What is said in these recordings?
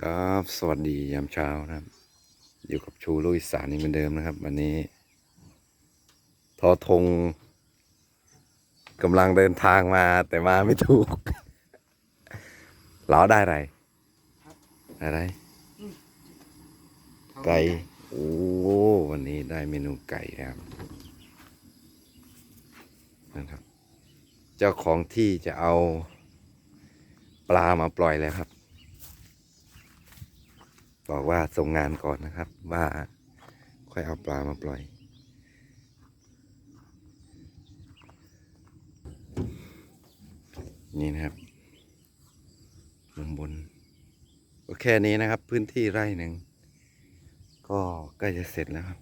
ครับสวัสดียามเช้านะครับ อยู่กับชูลุยสารนี่เหมือนเดิมนะครับ วันนี้ ทอทงกำลังเดินทางมาแต่มาไม่ถูกเราได้อะไรได้อะไร ไก่โอ้วันนี้ได้เมนูไก่นะครับนะครับ เจ้าของที่จะเอาปลามาปล่อยแล้วครับ บอกว่าส่งงานก่อนนะครับ ว่าค่อยเอาปลามาปล่อย นี่นะครับมุมบนก็แค่นี้นะครับ พื้นที่ไร่หนึ่ง ก็ใกล้จะเสร็จแล้วครับ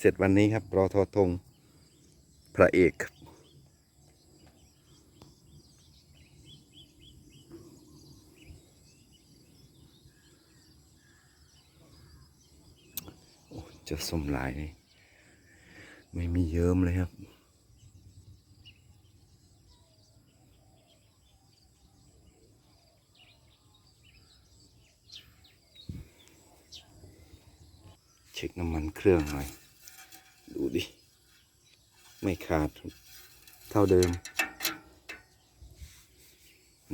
เสร็จวันนี้ครับรอทอทงพระเอกครับ เจะสมหลายนี่ไม่มีเยิ้มเลยครับ เช็คน้ำมันเครื่องหน่อย ดูดิ ไม่ขาด เท่าเดิม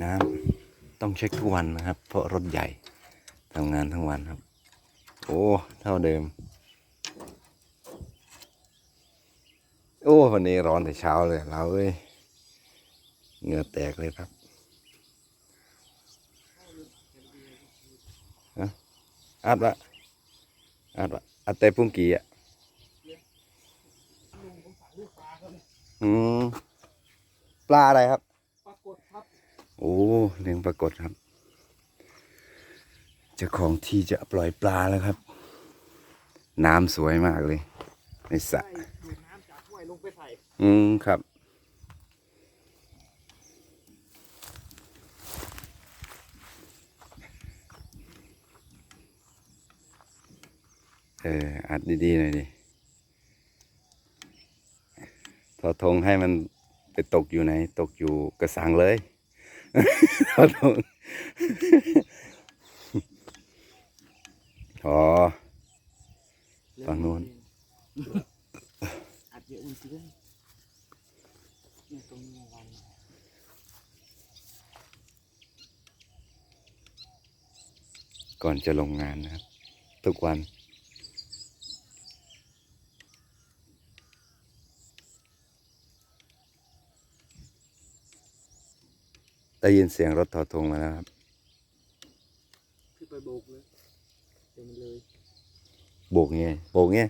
น้ำต้องเช็คทุกวันนะครับ เพราะรถใหญ่ทำงานทั้งวันครับ โอ้ เท่าเดิม อ้วันนี้ร้อนแต่เช้าเลยเราเอ้ยเหงื่อแตกเลยครับอัดละอัดวะอัดแต่พุ่งกีอะอืมปลาอะไรครับปรากฏครับโอ้เลี้ยงปรากฏครับเจ้าของที่จะปล่อยปลาแล้วครับ น้ำสวยมากเลย ในสระ อืมครับ เออ อัดดีๆหน่อยดิทอทงให้มันไปตกอยู่ไหน ตกอยู่กระสังเลยทอทง อ๋อ ฝั่งนู้น อัดเยอะจริงๆเนี่ยตรงนี้วัน ก่อนจะลงงานนะครับ ทุกวัน ได้ยินเสียงรถถอดธงมาแล้วครับคือไปโบกเลยเต็มเลยโบกเงี้ยโบกเงี้ย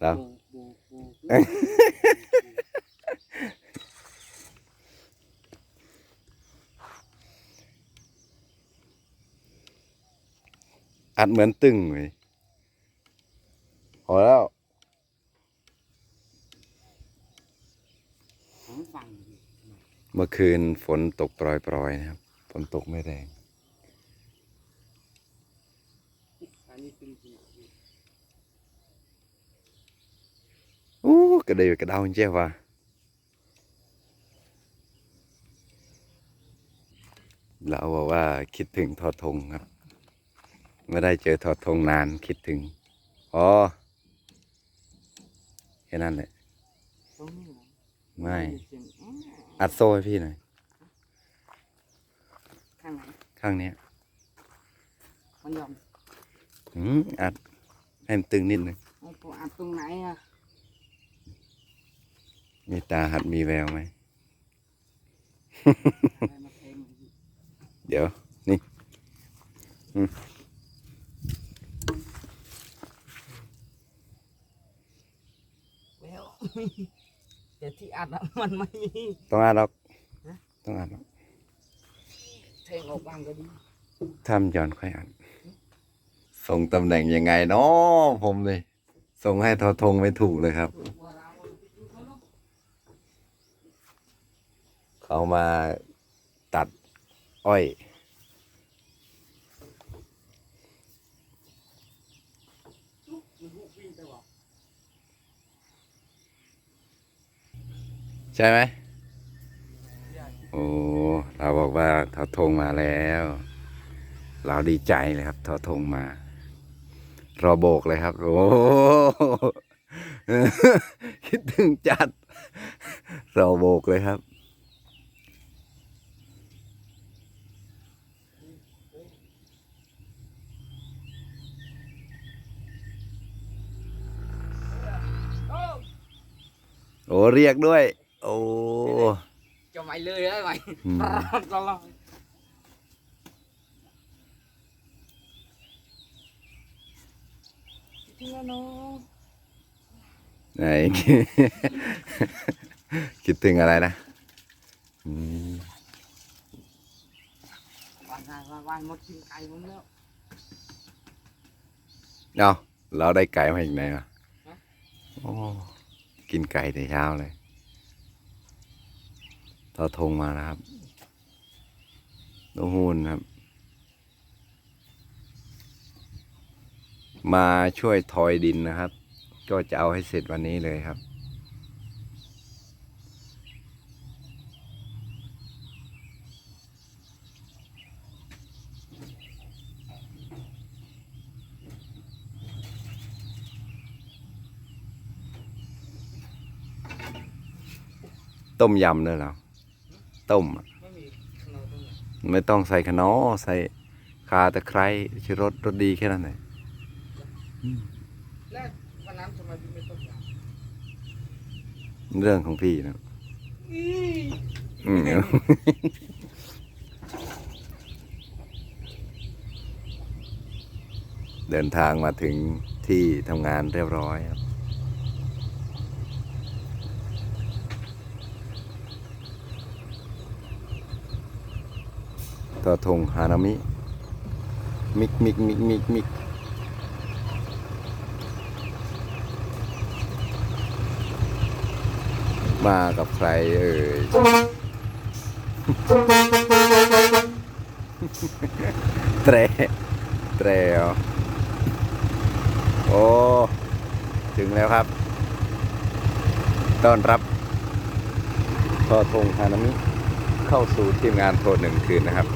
แล้วโบกโบกโบก อัดเหมือนตึงเลยพอแล้วเมื่อคืนฝนตกปล่อยๆนะครับ ฝนตกไม่แรงอันนี้เป็นจริงโอ้กระเดยกระเดาเจ้าว่ะเราบอกว่าคิดถึงทอทงครับ ไม่ได้เจอทอทงนานคิดถึง อ๋อ แค่นั้นแหละตรงนี้เหรอไม่เสียงอื้ออัดโซ่ให้พี่หน่อย ข้างไหน ข้างเนี้ยมันยอมอืมอัดให้มันตึงนิดหนึ่งไอ้ตัวอัดตรงไหนอะ มีตาหัดมีแววไหมอะไรมาแทงเดี๋ยว นี่แล้ว แต่ที่อัดอะมันไม่มี ต้องอัดหรอกฮะ ต้องอัดหรอกแทงออกบ้างก็ดีถ้ามันย้อนค่อยอัดส่งตำแหน่งยังไงเนาะผมเลย ส่งให้ทอทงไม่ถูกเลยครับ เขามาตัดอ้อย ใช่ไหมโอ้เราบอกว่าทอทงมาแล้ว เราดีใจเลยครับทอทงมารอโบกเลยครับ โอ้คิดถึงจัดรอโบกเลยครับโอ้เรียกด้วย โอ้ cho mày lười đấy mày Ừ. lo lo ที่แล้วเนาะไหนคิดถึงอะไรนะอืมวันวันวันวันหมดกินไก่ผมแล้วเอาเราได้ไก่มาอีกไหนอะฮะโอ้กินไก่แต่เช้าเลย ทอทงมานะครับนกฮูนครับ มาช่วยทอยดินนะครับ ก็จะเอาให้เสร็จวันนี้เลยครับต้มยำด้วยเหรอ ต้มอะไม่มีขนมตรงไหนไม่ต้องใส่ขนอใส่คาตะไคร้ชูรสรสดีแค่นั้นเลยแล้ววันนั้นทำไมพี่ไม่ต้มยเรื่องของพี่นะำอืมเดินทางมาถึงที่ทำงานเรียบร้อยครับ ต่อทงฮานามิ มิกมิกมิกมิกมิกมากับใครเอ่ยเตรเตรโอ้ ถึงแล้วครับ ต้อนรับทอทงฮานามิ เข้าสู่ทีมงานโทษหนึ่งคืนนะครับ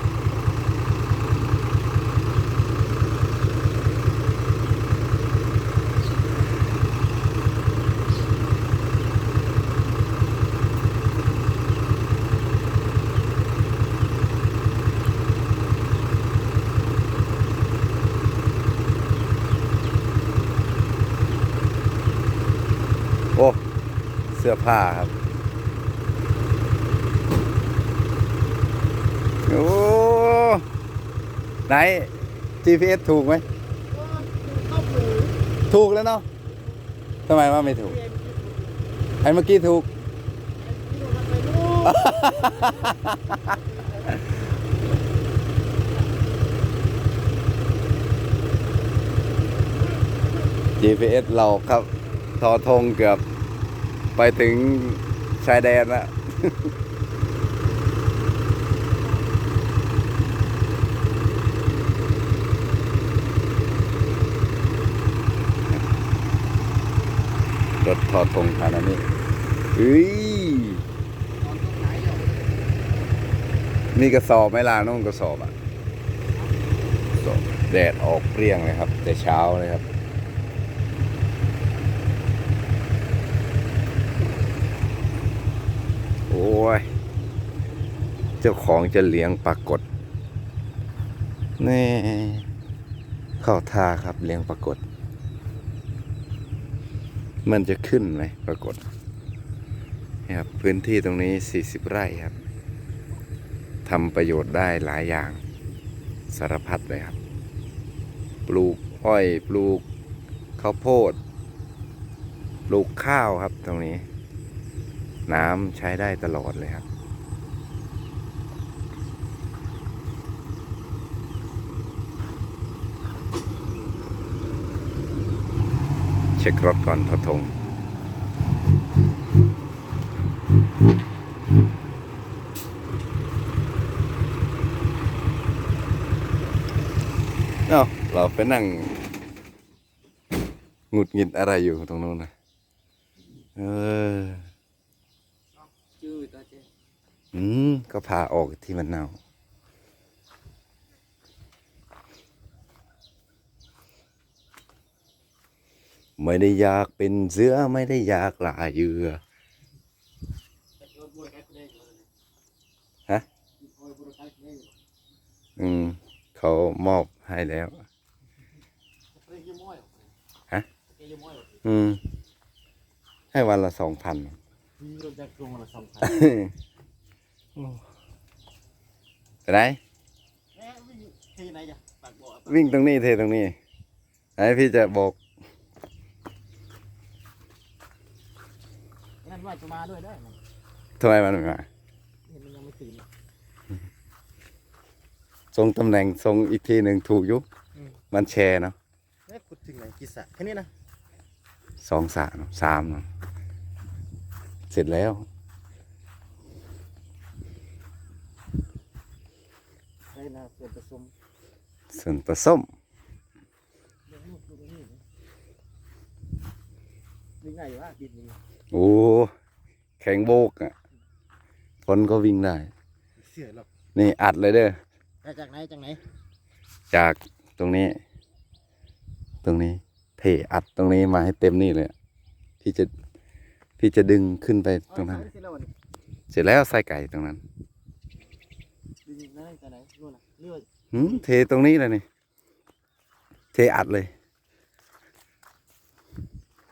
โอ้ เสื้อผ้าครับ โอ้ ไหน GPS ถูกไหม ถูกแล้วเนาะทำไมว่าไม่ถูก ไอ้เมื่อกี้ถูก GPS เราครับ ทอทงเกือบ ไปถึงชายแดนแล้วรถทอทงคานามิเฮ้ยนอนตรงไหนเหรอมีกระสอบไหมล่ะน้องกระสอบอะกระสอบแดดออกเปรี้ยงเลยครับ แต่เช้าเลยครับ โอ้ย เจ้าของจะเลี้ยงปรากฏนี่เข้าท่าครับเลี้ยงปรากฏ มันจะขึ้นไหมปรากฏนี่ครับพื้นที่ตรงนี้ 40 ไร่ครับทำประโยชน์ได้หลายอย่างสารพัดเลยครับ ปลูกอ้อย ปลูกข้าวโพด ปลูกข้าวครับตรงนี้ น้ำใช้ได้ตลอดเลยครับ เช็ครถก่อนทอทงเอ้าเราไปนั่งหงุดหงิดอะไรอยู่ตรงนู้นนะเออ อืมก็พาออกที่มันเน่าไม่ได้อยากเป็นเสือไม่ได้อยากหลาเยือฮะอืม เขามอบให้แล้วฮะอืม ให้วันละสองพัน ไปไหนวิ่งตรงนี้เทตรงนี้ไหนพี่จะบอกนั่นว่าจะมาด้วยได้ทำไมมันไม่มาหนมันยังไม่ตื่นทรงตำแหน่งทรงอีกทีหนึ่งถูกอยุอืมมันแชร์เนาะแม่ขุดถึงไหนกี่สระแค่นี้นะสองสามเนอะสามเนาะเสร็จแล้ว ใช่ นะเปลี่ยนผสมส่วนผส้มเรื่องลูกลูกนี่วิ่งไงวะดินนี่โอ้แข็งโบกอะฝนก็วิ่งได้ เสือหรอกนี่อัดเลยเด้อได้จากไหนจากไหนจากตรงนี้ ตรงนี้เทอัดตรงนี้มาให้เต็มนี่เลยอะพี่จะพี่จะดึงขึ้นไปตรงนั้น เสร็จแล้ววันนี้เสร็จแล้วใส่ไก่ตรงนั้นดินนั่นจากไหนนู่นน่ะเลือด หืมเทตรงนี้เลยนี่ เทอัดเลย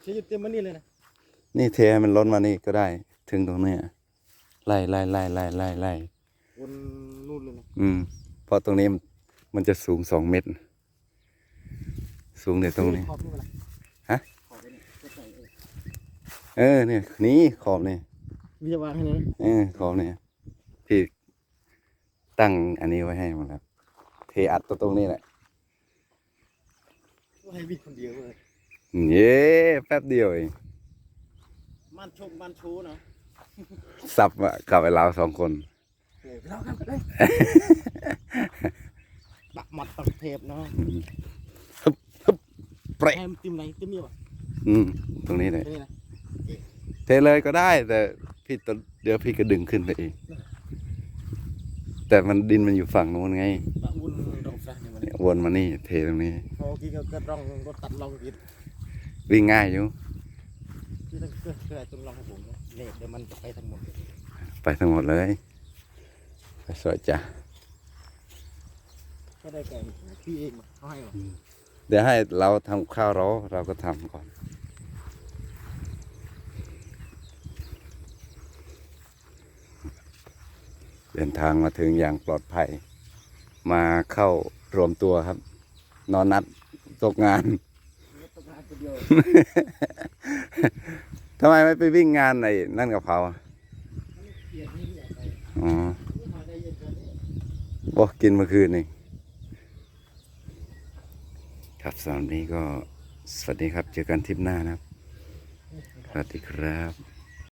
เชื่อเต็มมันนี่เลยนะ นี่เทให้มันล้นมานี่ก็ได้ ถึงตรงเนี้ยไล่ไล่ไล่ไล่ไล่ไล่วนนู่นเลยนะ อืม เพราะตรงนี้มันมันจะสูงสองเมตร สูงเนี่ยตรงนี้ขอบนี่มาละฮะขอบไปนี่จะใส่เออเออเนี่ย นี่ขอบนี่มีจะวางให้นี่เออขอบเนี่ยพี่ ตั้งอันนี้ไว้ให้หมดแล้วเทอัดตัวตรงนี้แหละก็ให้วิ่งคนเดียวเลยเย้แป๊บเดียวเองมันชมมันชูเนาะสับอะกับไอ้เราสองคนเออเรากันเลยปักหมัดปักเทปเนาะอืมฮึบฮึบเปรให้มันติมไหนติมนี่วะอืมตรงนี้เลยแค่นี้นะเทเลยก็ได้แต่พี่ตเดี๋ยวพี่ก็ดึงขึ้นไปเอง แต่มันดินมันอยู่ฝั่งนู้นไงปะวุ่นดอกซะเนี่ยมันเนี่ยวนมานี่เทตรงนี้ พอกี้ก็ก็ร่องรถตัดร่องกินวิ่งง่ายอยู่ ที่ต้องเกิดเกิดตรงร่องของผมเนี่ยเดี๋ยวมันจะไปทั้งหมดไปทั้งหมดเลย ไปสวยจ้ะก็ได้แก่พี่เองมาเขาให้มาเดี๋ยวให้เราทำข้าวเราเราก็ทำก่อน เดินทางมาถึงอย่างปลอดภัย มาเข้ารวมตัวครับ นอนนัดตกงานทำไมไม่ไปวิ่งงานไอ้นั่นกับเขาอ๋อบอกกินเมื่อคืนนี่ครับสำหรับนี้ก็สวัสดีครับ เจอกันทริปหน้านะครับ สวัสดีครับ